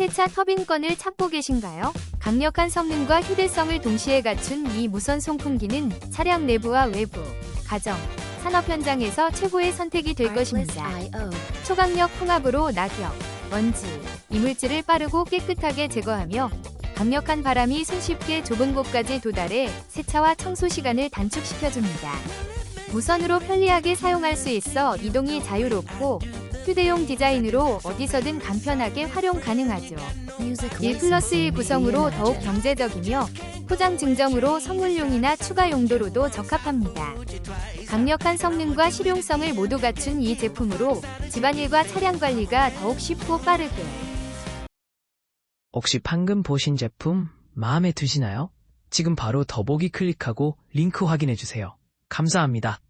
세차 터빈건을 찾고 계신가요? 강력한 성능과 휴대성을 동시에 갖춘 이 무선 송풍기는 차량 내부와 외부, 가정, 산업 현장에서 최고의 선택이 될 것입니다. 초강력 풍압으로 낙엽, 먼지, 이물질을 빠르고 깨끗하게 제거하며 강력한 바람이 손쉽게 좁은 곳까지 도달해 세차와 청소 시간을 단축시켜줍니다. 무선으로 편리하게 사용할 수 있어 이동이 자유롭고 휴대용 디자인으로 어디서든 간편하게 활용 가능하죠. 1 플러스 1 구성으로 더욱 경제적이며 포장 증정으로 선물용이나 추가 용도로도 적합합니다. 강력한 성능과 실용성을 모두 갖춘 이 제품으로 집안일과 차량 관리가 더욱 쉽고 빠르게 혹시 방금 보신 제품 마음에 드시나요? 지금 바로 더보기 클릭하고 링크 확인해 주세요. 감사합니다.